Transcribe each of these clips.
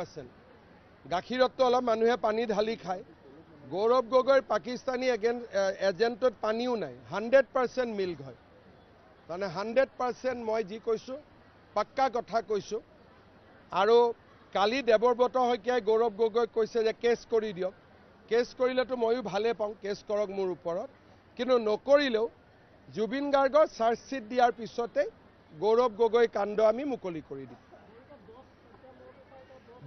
Percent গাখীৰততো অলপ মানুহে পানী ঢালি খায়। গৌৰৱ গগৈৰ পাকিস্তানী এজেণ্টত পানীও নাই। হাণ্ড্ৰেড পাৰ্চেণ্ট মিল্ক হয়। তাৰমানে হাণ্ড্ৰেড পাৰ্চেণ্ট মই যি কৈছোঁ পাক্কা কথা কৈছোঁ। আৰু কালি দেৱব্ৰত শইকীয়াই গৌৰৱ গগৈক কৈছে যে কেছ কৰি দিয়ক। কেছ কৰিলেতো ময়ো ভালেই পাওঁ কেছ কৰক মোৰ ওপৰত। কিন্তু নকৰিলেও জুবিন গাৰ্গৰ চাৰ্জশ্বিট দিয়াৰ পিছতেই গৌৰৱ গগৈ কাণ্ড আমি মুকলি কৰি দিম।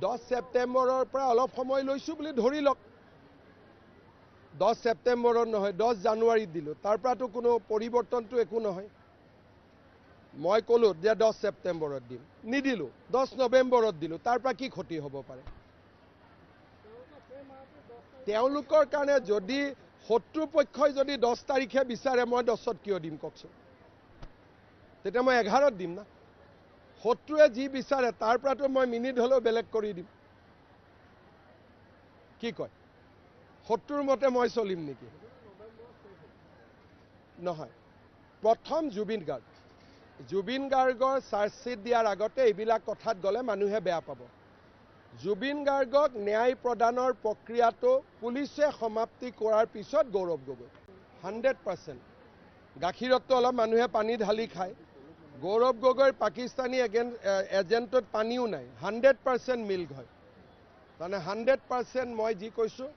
দহ ছেপ্টেম্বৰৰ পৰা অলপ সময় লৈছোঁ বুলি ধৰি লওক। দহ ছেপ্টেম্বৰত নহয় দহ জানুৱাৰীত দিলোঁ। তাৰ পৰাতো কোনো পৰিৱৰ্তনটো একো নহয়। মই ক'লোঁ যে দহ ছেপ্টেম্বৰত দিম। নিদিলোঁ। দহ নৱেম্বৰত দিলোঁ। তাৰ পৰা কি ক্ষতি হ'ব পাৰে? তেওঁলোকৰ কাৰণে যদি শত্ৰু পক্ষই যদি দহ তাৰিখে বিচাৰে মই দহত কিয় দিম কওকচোন? তেতিয়া মই এঘাৰত দিম না? শত্ৰুৱে যি বিচাৰে তাৰ পৰাতো মই মিনিট হ'লেও বেলেগ কৰি দিম। কি কয়? শত্ৰুৰ মতে মই চলিম নেকি? নহয়। প্ৰথম জুবিন গাৰ্গ। জুবিন গাৰ্গৰ চাৰ্জশ্বিট দিয়াৰ আগতে এইবিলাক কথাত গ'লে মানুহে বেয়া পাব। জুবিন গাৰ্গক ন্যায় প্ৰদানৰ প্ৰক্ৰিয়াটো পুলিচে সমাপ্তি কৰাৰ পিছত গৌৰৱ গগৈ। Hundred percent. গাখীৰততো অলপ মানুহে পানী ঢালি খায়। গৌৰৱ গগৈৰ পাকিস্তানী এজেণ্টত পানীও নাই। হাণ্ড্ৰেড পাৰ্চেণ্ট মিল্ক হয়। তাৰমানে হাণ্ড্ৰেড পাৰ্চেণ্ট মই যি কৈছোঁ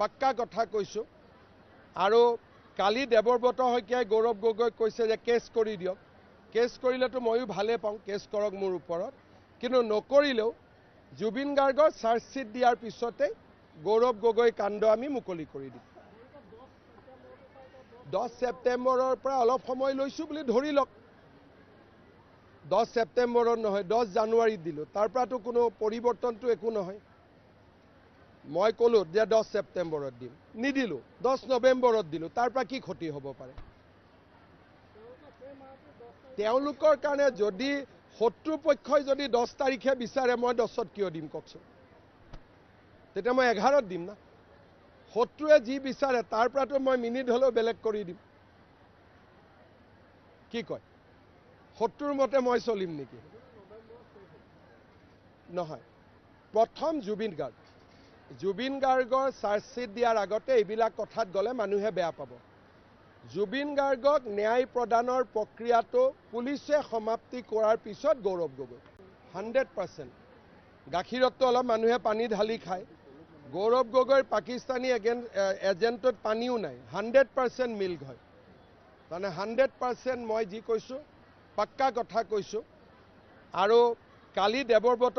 পাক্কা কথা কৈছোঁ। আৰু কালি দেৱব্ৰত শইকীয়াই গৌৰৱ গগৈক কৈছে যে কেছ কৰি দিয়ক। কেছ কৰিলেতো ময়ো ভালেই পাওঁ কেছ কৰক মোৰ ওপৰত। কিন্তু নকৰিলেও জুবিন গাৰ্গৰ চাৰ্জশ্বিট দিয়াৰ পিছতেই গৌৰৱ গগৈ কাণ্ড আমি মুকলি কৰি দিম। দহ ছেপ্টেম্বৰৰ পৰা অলপ সময় লৈছোঁ বুলি ধৰি লওক। দহ ছেপ্টেম্বৰত নহয় দহ জানুৱাৰীত দিলোঁ। তাৰ পৰাতো কোনো পৰিৱৰ্তনটো একো নহয়। মই ক'লোঁ যে দহ ছেপ্টেম্বৰত দিম। নিদিলোঁ দহ নৱেম্বৰত দিলোঁ। তাৰ পৰা কি ক্ষতি হ'ব পাৰে? তেওঁলোকৰ কাৰণে যদি শত্ৰু পক্ষই যদি দহ তাৰিখে বিচাৰে মই দহত কিয় দিম কওকচোন? তেতিয়া মই এঘাৰত দিম না? শত্ৰুৱে যি বিচাৰে তাৰ পৰাতো মই মিনিট হ'লেও বেলেগ কৰি দিম। কি কয়? শত্ৰুৰ মতে মই চলিম নেকি? নহয়। প্ৰথম জুবিন গাৰ্গ। জুবিন গাৰ্গৰ চাৰ্জশ্বিট দিয়াৰ আগতে এইবিলাক কথাত গ'লে মানুহে বেয়া পাব। জুবিন গাৰ্গক ন্যায় প্ৰদানৰ প্ৰক্ৰিয়াটো পুলিচে সমাপ্তি কৰাৰ পিছত গৌৰৱ গগৈ। Hundred percent. গাখীৰততো অলপ মানুহে পানী ঢালি খায়। গৌৰৱ গগৈৰ পাকিস্তানী এজেণ্টত পানীও নাই। হাণ্ড্ৰেড পাৰ্চেণ্ট মিল্ক হয়। তাৰমানে হাণ্ড্ৰেড পাৰ্চেণ্ট মই যি কৈছোঁ পাক্কা কথা কৈছোঁ। আৰু কালি দেৱব্ৰত